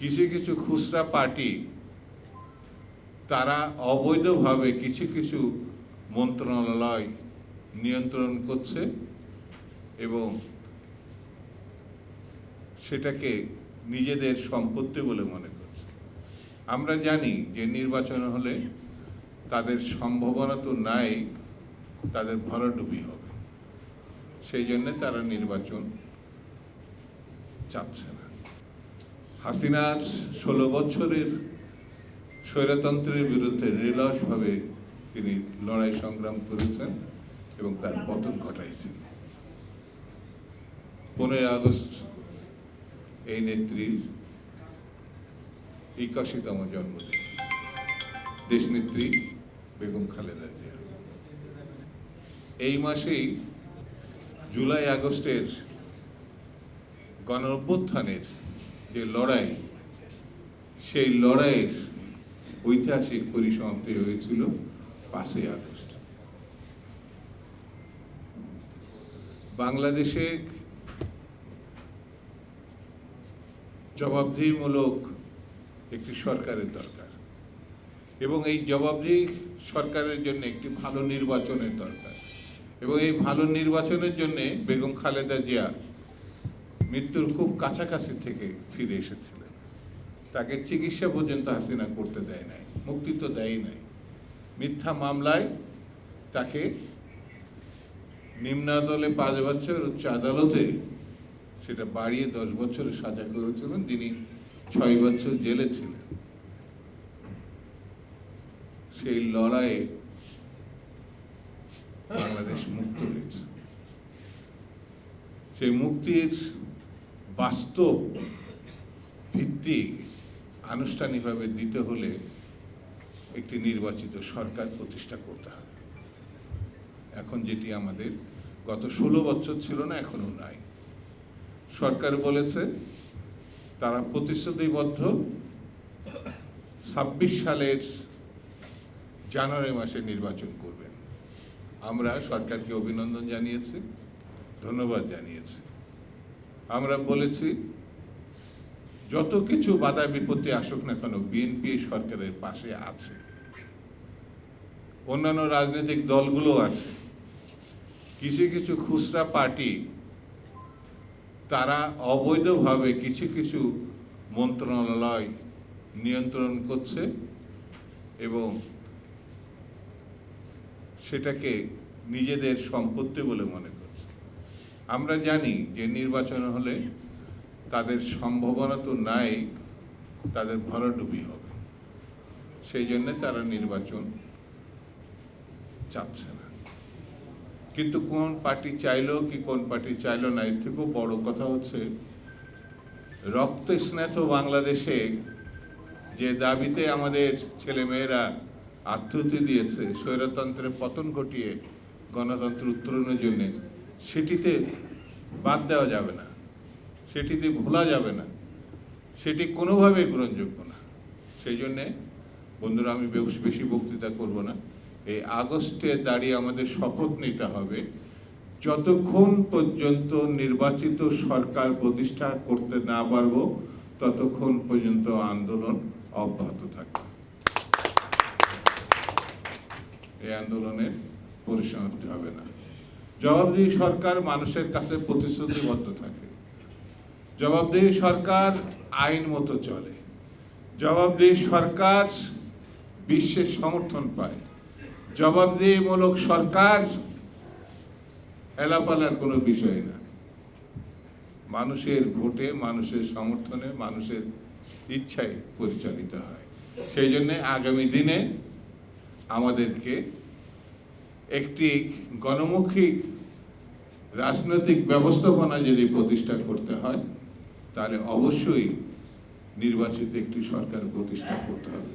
কিছু কিছু খুচরা পার্টি তারা অবৈধভাবে কিছু কিছু মন্ত্রণালয় নিয়ন্ত্রণ করছে এবং সেটাকে নিজেদের সম্পত্তি বলে মনে করছে। আমরা জানি যে নির্বাচন হলে তাদের সম্ভাবনা তো নাই, তাদের ভরাডুবি হবে। সেই জন্য তারা নির্বাচন চাচ্ছে না। হাসিনার ষোলো বছরের স্বৈরতন্ত্রের বিরুদ্ধে নিরলসভাবে তিনি লড়াই সংগ্রাম করেছেন এবং তার পতন ঘটাইছেন পনেরোই আগস্ট এই নেত্রীর একাশিতম জন্মদিন। দেশনেত্রী বেগম খালেদা জিয়া। এই মাসেই জুলাই আগস্টের গণ যে লড়াই, সেই লড়াইয়ের ঐতিহাসিক পরিসমাপ্তি হয়েছিল পাঁচই আগস্ট। বাংলাদেশে জবাবদিহিমূলক একটি সরকারের দরকার এবং এই জবাবদিহি সরকারের জন্য একটি ভালো নির্বাচনের দরকার এবং এই ভালো নির্বাচনের জন্যে বেগম খালেদা জিয়া মৃত্যুর খুব কাছাকাছি থেকে ফিরে এসেছিলেন। তাকে চিকিৎসা পর্যন্ত হাসিনা করতে দেয় নাই, মুক্তি তো দেয় নাই। মিথ্যা মামলায় তাকে নিম্ন আদালে পাঁচ বছর উচ্চ আদালতে সেটা বাড়িয়ে দশ বছরের সাজা করেছিলেন তিনি ছয় বছর জেলে ছিলেন। সেই লড়াইয়ে বাংলাদেশ মুক্ত হয়েছে। সেই মুক্তির বাস্তব ভিত্তি আনুষ্ঠানিকভাবে দিতে হলে একটি নির্বাচিত সরকার প্রতিষ্ঠা করতে হবে। এখন যেটি আমাদের গত ষোলো বছর ছিল না এখনও নাই। সরকার বলেছে, তারা প্রতিশ্রুতিবদ্ধ। ছাব্বিশ সালের জানুয়ারি মাসে নির্বাচন করবেন। আমরা সরকারকে অভিনন্দন জানিয়েছি, ধন্যবাদ জানিয়েছি। আমরা বলেছি, যত কিছু বাধা বিপত্তি আসুক না কেন বিএনপি সরকারের পাশে আছে। অন্যান্য রাজনৈতিক দলগুলো আছে। কিছু কিছু খুচরা পার্টি, তারা অবৈধভাবে কিছু কিছু মন্ত্রণালয় নিয়ন্ত্রণ করছে এবং সেটাকে নিজেদের সম্পত্তি বলে মনে করছে। আমরা জানি যে নির্বাচন হলে তাদের সম্ভাবনা তো নাই, তাদের ভরাডুবি হবে। সেই জন্য তারা নির্বাচন চাচ্ছে না। কিন্তু কোন পার্টি চাইলো কি কোন পার্টি চাইলো না, এর থেকেও বড় কথা হচ্ছে রক্ত স্নাত বাংলাদেশে যে দাবিতে আমাদের ছেলেমেয়েরা আত্মহতি দিয়েছে, স্বৈরতন্ত্রের পতন ঘটিয়ে গণতন্ত্র উত্তরণের জন্য সেটিতে বাদ দেওয়া যাবে না। সেটিতে ভোলা যাবে না। সেটি কোনোভাবেই গ্রহণযোগ্য না। সেই জন্যে বন্ধুরা, আমি বেশ- বেশি বক্তৃতা করব না। এই আগস্টে দাঁড়িয়ে আমাদের শপথ নিতে হবে। যতক্ষণ পর্যন্ত নির্বাচিত সরকার প্রতিষ্ঠা করতে না পারব, ততক্ষণ পর্যন্ত আন্দোলন অব্যাহত থাকবে। এই আন্দোলনের পরিসমাপ্তি হবে না। জবাবদিহি সরকার মানুষের কাছে প্রতিশ্রুতিবদ্ধ থাকে। জবাবদিহি সরকার আইন মতো চলে। জবাবদিহি সরকার বিশ্বের সমর্থন পায়। জবাবদিহিমূলক সরকার এলাপালার কোনো বিষয় না। মানুষের ভোটে, মানুষের সমর্থনে, মানুষের ইচ্ছায় পরিচালিত হয়। সেই জন্যে আগামী দিনে আমাদেরকে একটি গণমুখী রাজনৈতিক ব্যবস্থাপনা যদি প্রতিষ্ঠা করতে হয়, তাহলে অবশ্যই নির্বাচিত একটি সরকার প্রতিষ্ঠা করতে হবে।